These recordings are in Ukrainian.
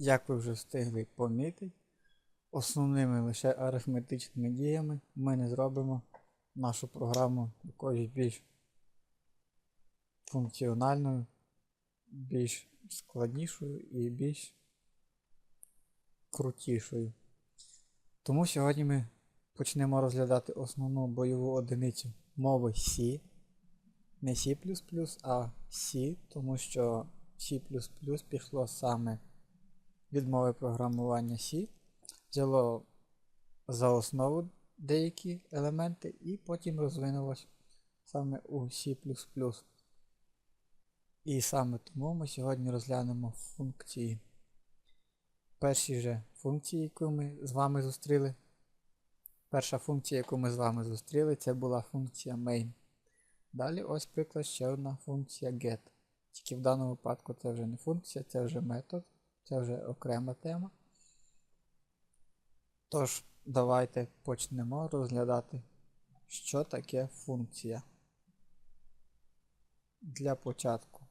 Як ви вже встигли помітити, основними лише арифметичними діями ми не зробимо нашу програму якоюсь більш функціональною, більш складнішою і більш крутішою. Тому сьогодні ми почнемо розглядати основну бойову одиницю мови C. Не C, а C, тому що C пішло саме від мови програмування C, взяло за основу деякі елементи і потім розвинулось саме у C. І саме тому ми сьогодні розглянемо функції. Перші же функції, яку ми з вами зустріли. Перша функція, яку ми з вами зустріли, це була функція main. Далі ось приклад ще одна функція get. Тільки в даному випадку це вже не функція, це вже метод, це вже окрема тема. Тож, давайте почнемо розглядати, що таке функція. Для початку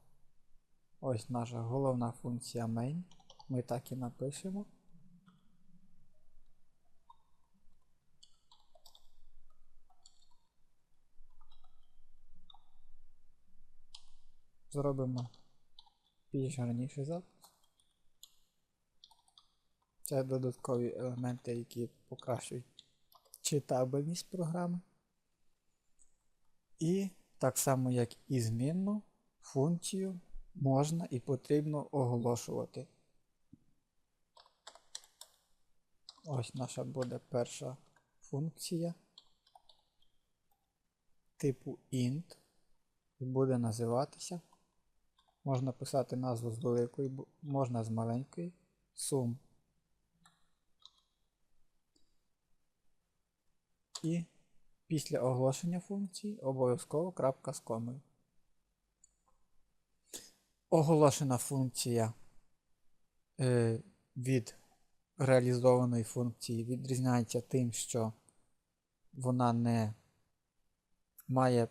ось наша головна функція main. Ми так і напишемо. Зробимо більш гарніший запис. Це додаткові елементи, які покращують читабельність програми. І так само, як і змінну, функцію можна і потрібно оголошувати. Ось наша буде перша функція типу int і буде називатися. Можна писати назву з великої, можна з маленької sum. І після оголошення функції обов'язково крапка з комою. Оголошена функція е, від реалізованої функції відрізняється тим, що вона не має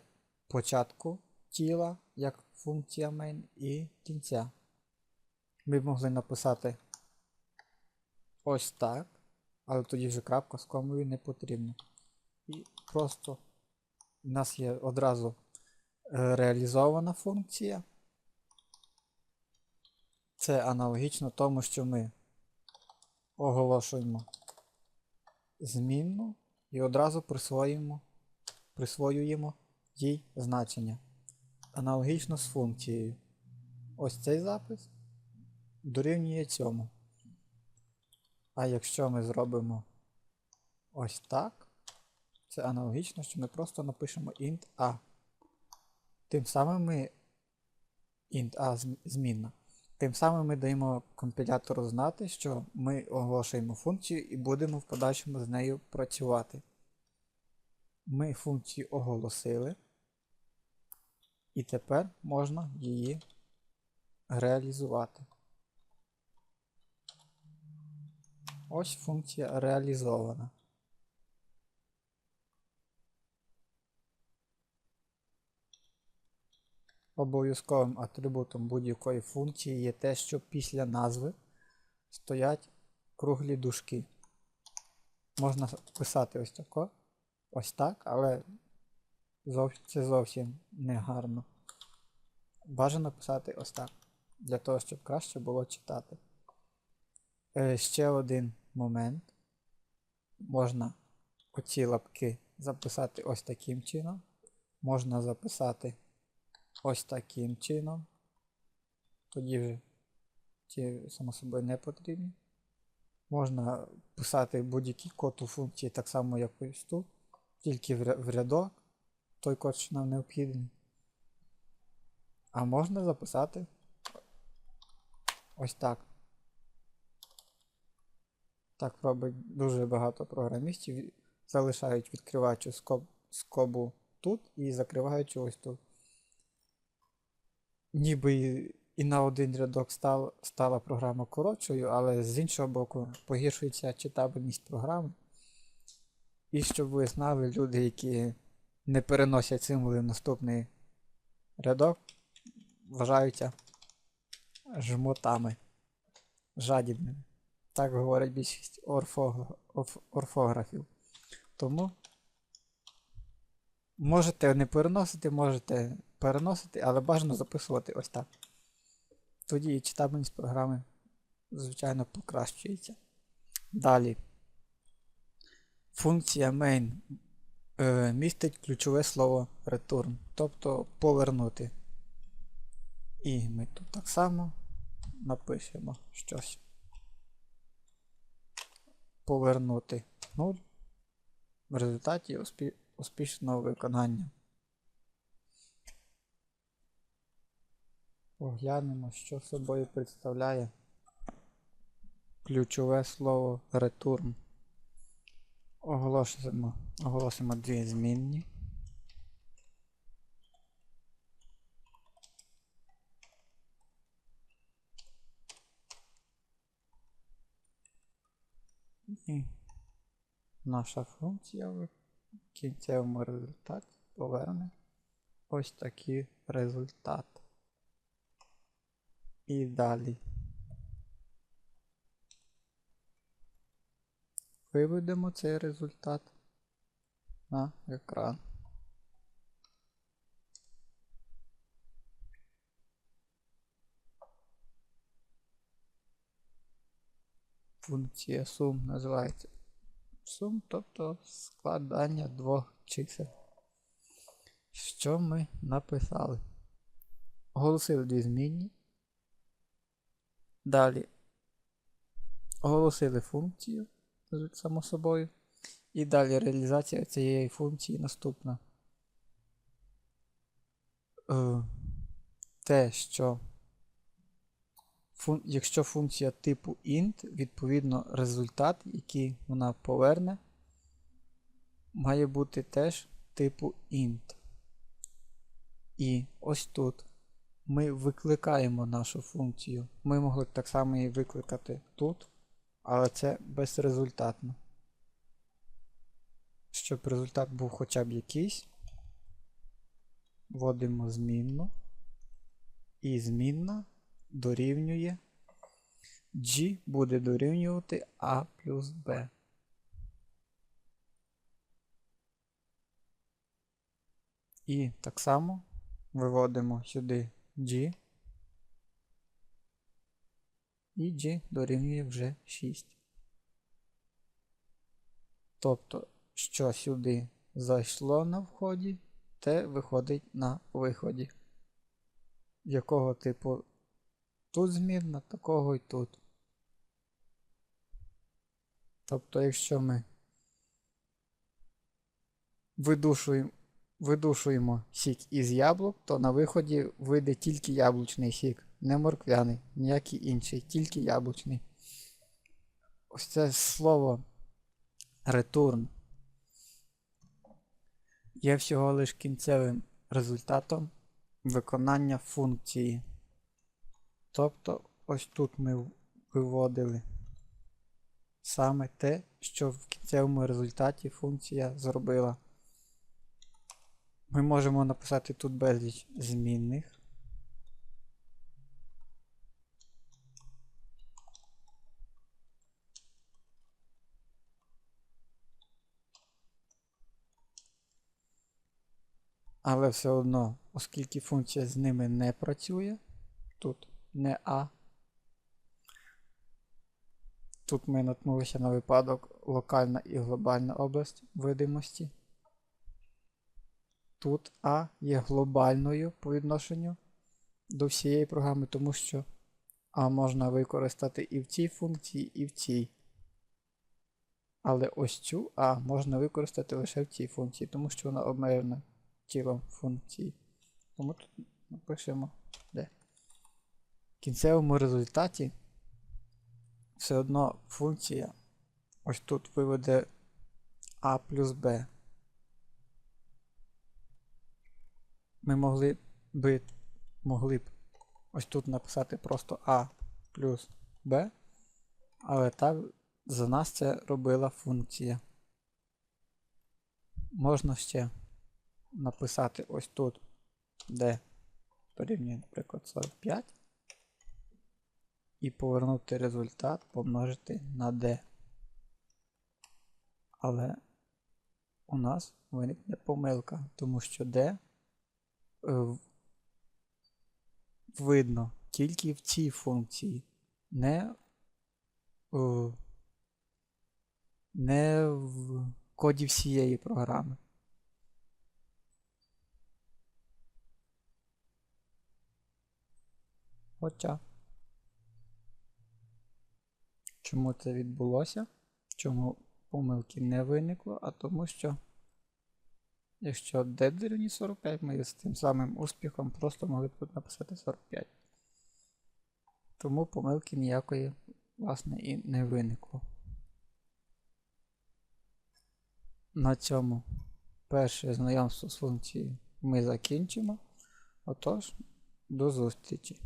початку тіла, як функція main, і кінця. Ми б могли написати ось так, але тоді вже крапка з комою не потрібна. І просто у нас є одразу е, реалізована функція. Це аналогічно тому, що ми оголошуємо змінну і одразу присвоюємо, присвоюємо їй значення. Аналогічно з функцією. Ось цей запис дорівнює цьому. А якщо ми зробимо ось так, це аналогічно, що ми просто напишемо int a. Тим самим ми int a змінна. Тим самим ми даємо компілятору знати, що ми оголошуємо функцію і будемо в подальшому з нею працювати. Ми функцію оголосили, і тепер можна її реалізувати. Ось функція реалізована. Обов'язковим атрибутом будь-якої функції є те, що після назви стоять круглі дужки. Можна писати ось тако, ось так, але це зовсім не гарно. Бажано писати ось так, для того, щоб краще було читати. Е, ще один момент. Можна оці лапки записати ось таким чином. Можна записати ось таким чином. Тоді вже ті, само собою, не потрібні. Можна писати будь-який код у функції так само, як ось тут, тільки в рядок, той код, що нам необхідний. А можна записати ось так. Так робить дуже багато програмістів. Залишають відкриваючи скоб, скобу тут і закриваючи ось тут ніби і, на один рядок став, стала програма коротшою, але з іншого боку погіршується читабельність програми. І щоб ви знали, люди, які не переносять символи в наступний рядок, вважаються жмотами. жадібними. Так говорять більшість орфогра- орфографів. Тому можете не переносити, можете переносити, але бажано записувати ось так. Тоді і читабельність програми, звичайно, покращується. Далі. Функція main е, містить ключове слово return, тобто повернути. І ми тут так само напишемо щось. Повернути 0 в результаті успі- успішного виконання. Поглянемо, що собою представляє ключове слово return. Оголосимо, оголосимо дві змінні. І наша функція в кінцевому результаті поверне ось такий результат. І далі. Виведемо цей результат на екран. Функція сум називається сум, тобто складання двох чисел. Що ми написали? Оголосили дві змінні. Далі оголосили функцію, само собою. І далі реалізація цієї функції наступна. Е, те, що фун... якщо функція типу int, відповідно результат, який вона поверне, має бути теж типу int. І ось тут ми викликаємо нашу функцію. Ми могли б так само її викликати тут, але це безрезультатно. Щоб результат був хоча б якийсь, вводимо змінну. І змінна дорівнює G буде дорівнювати A плюс B. І так само виводимо сюди G. І G дорівнює вже 6. Тобто, що сюди зайшло на вході, те виходить на виході. Якого типу тут змінна, такого і тут. Тобто, якщо ми видушуємо видушуємо сік із яблук, то на виході вийде тільки яблучний сік, не морквяний, ніякий інший, тільки яблучний. Ось це слово return є всього лиш кінцевим результатом виконання функції. Тобто, ось тут ми виводили саме те, що в кінцевому результаті функція зробила. Ми можемо написати тут безліч змінних. Але все одно, оскільки функція з ними не працює, тут не А. Тут ми наткнулися на випадок локальна і глобальна область видимості. Тут А є глобальною по відношенню до всієї програми, тому що А можна використати і в цій функції, і в цій. Але ось цю А можна використати лише в цій функції, тому що вона обмежена тілом функції. Тому тут напишемо де. В кінцевому результаті все одно функція ось тут виведе А плюс Б. Ми могли би могли б ось тут написати просто А плюс Б, але так за нас це робила функція. Можна ще написати ось тут, де порівнює, наприклад, 45. і повернути результат помножити на d. Але у нас виникне помилка, тому що d видно тільки в цій функції, не, е, не в коді всієї програми. Хоча. Чому це відбулося? Чому помилки не виникло? А тому що, якщо d дорівнює 45, ми з тим самим успіхом просто могли б тут написати 45. Тому помилки ніякої, власне, і не виникло. На цьому перше знайомство з функцією ми закінчимо. Отож, до зустрічі!